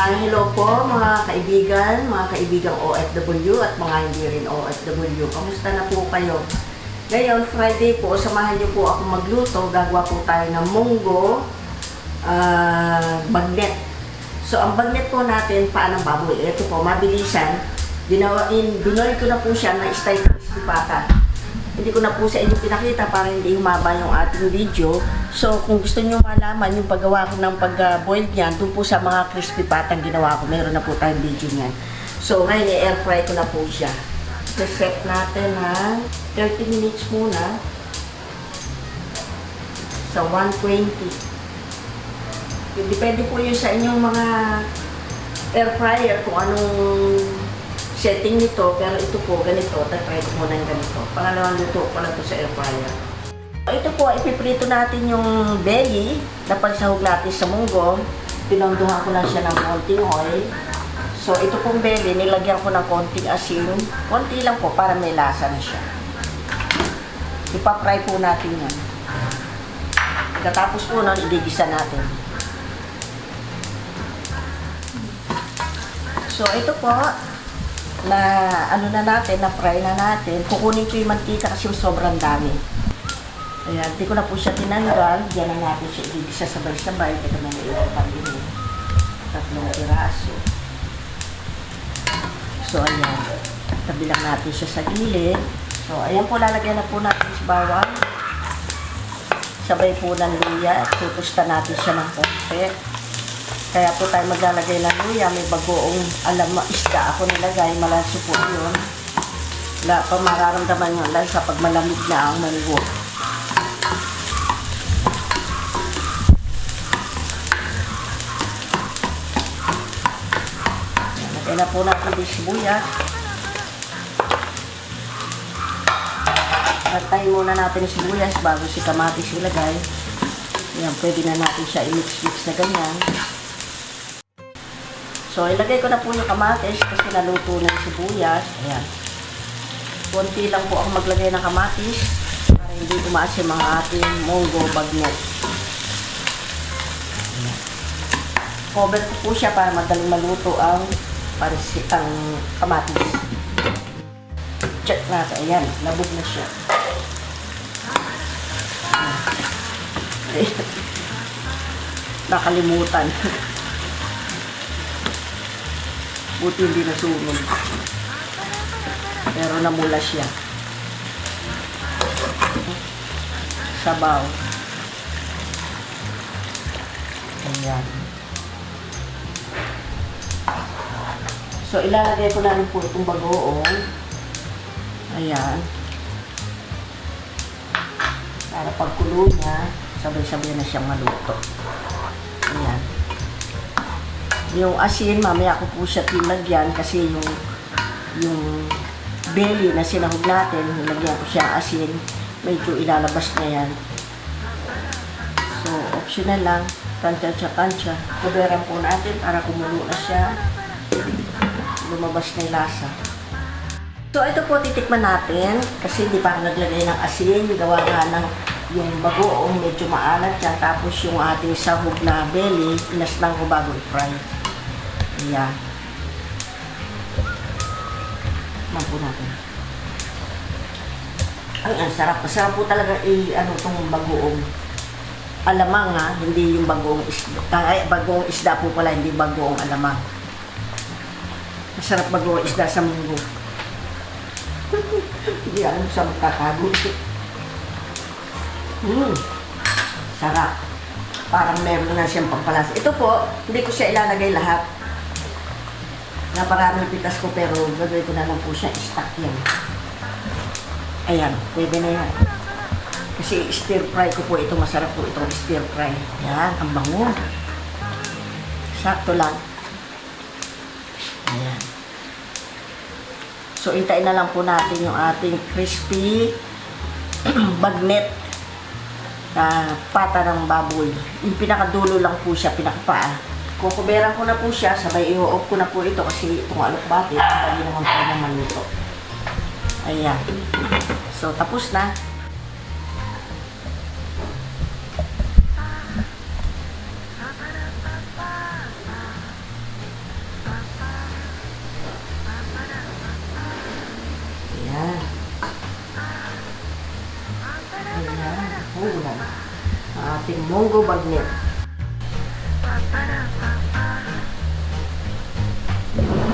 Hello po mga kaibigan, mga kaibigang OFW at mga hindi rin OFW. Kamusta na po kayo? Ngayon, Friday po, samahan niyo po ako magluto. Gagawa po tayo ng munggo, ah, bagnet. So, ang bagnet po natin, paanong baboy? Ito po, mabilisan. Ginawain, binoy ko na po siya na style crispy pata. Hindi ko na po sa inyo pinakita para hindi humaba yung ating video. So, kung gusto niyo malaman yung paggawa ko ng pag-boil niyan, doon po sa mga crispy patang ginawa ko, meron na po tayong video niyan. So, ngayon, i-air fry ko na po siya. Set natin ng 30 minutes muna sa 120. Depende po yun sa inyong mga air fryer kung anong setting nito, pero ito po, ganito, tatry ko muna yung ganito. Pangalawang luto ko lang to sa air fryer. Ito po, ipiprito natin yung belly na pagsahog natin sa munggo. Pinondohan ko lang siya ng konting oil. So, ito pong belly, nilagyan ko ng konting asin. Konti lang po, para may lasa na siya. Ipapry po natin yan. Pagkatapos po nun, idigisa natin. So, ito po, na ano na natin, na fry na natin. Kukunin ko yung mantika kasi sobrang dami. Ayan, di ko na po siya tinanggal. Diyan na natin siya igigisa sabay-sabay. Ito na na ilang pagdini. Tatlong piraso. So, ayan. Tabi lang natin siya sa gilid. So, ayan po, lalagyan na po natin sa bawang. Sabay po ng luya. At tutusta natin siya ng konti. Kaya po tayo maglalagay ng luya. May bagoong alam isda ako nilagay. Malanso po yun. La, pa mararamdaman nyo lang sa pag malamig na ang munggo. Lagay na po natin yung sibuyas. Patay muna natin yung sibuyas bago si kamatis ilagay. Yan, pwede na natin siya i-mix-mix na ganyan. So, ilagay ko na po yung kamatis kasi naluto na yung sibuyas. Ayan. Konti lang po ako maglagay ng kamatis para hindi tumaas yung mga ating munggo bagnet. Cover ko po siya para madaling maluto ang parisi, ang kamatis. Check natin. Ayan, labog na siya. Nakalimutan. Buti hindi nasunog. Pero namula siya. Sabaw. Ayan. So, ilalagay ko na rin po itong bagoong. Ayan. Para pagkulo niya, sabay-sabay na siyang maluto. Ayan. Yung asin, mamaya ko po siya tinagyan kasi yung yung belly na sinahog natin, nilagyan ko siya asin, medyo ilalabas na yan. So, optional lang, tansya-tansya. Kuberan po natin para kumulo na siya. Lumabas na yung lasa. So, ito po titikman natin kasi di pa naglagay ng asin, gawa nga ng yung bagoong medyo maalat siya, tapos yung ating sahog na belly, inaslang ko bago i-fry. Ayan. Tikman po natin. Ay, ang sarap. Masarap po talaga i, ano, itong bagoong. Alamang ha, hindi yung bagoong isda. Ay, bagoong isda po pala, hindi bagoong alamang. Masarap bagoong isda sa munggo. hindi alam sa magkakago. Hmm. Sarap. Parang meron na siyang pampalasa. Ito po, hindi ko siya ilalagay lahat. Naparaming pitas ko pero gagawin ko na lang po siya. Stock yan. Ayan, pwede na yan. Kasi stir fry ko po ito. Masarap po itong stir fry. Yan, ang bango. Sakto lang. Ayan. So, intayin na lang po natin yung ating crispy bagnet na pata ng baboy. Yung pinakadulo lang po siya, pinakapaa. Kukuberan ko na po siya, sabay i-off ko na po ito kasi itong alokbati, hindi naman po naman nito. Ayan. So, tapos na. Ayan. Ayan. Oh, wala na. Ang ating munggo bagnet. Ba-da-ba-ba. -ba.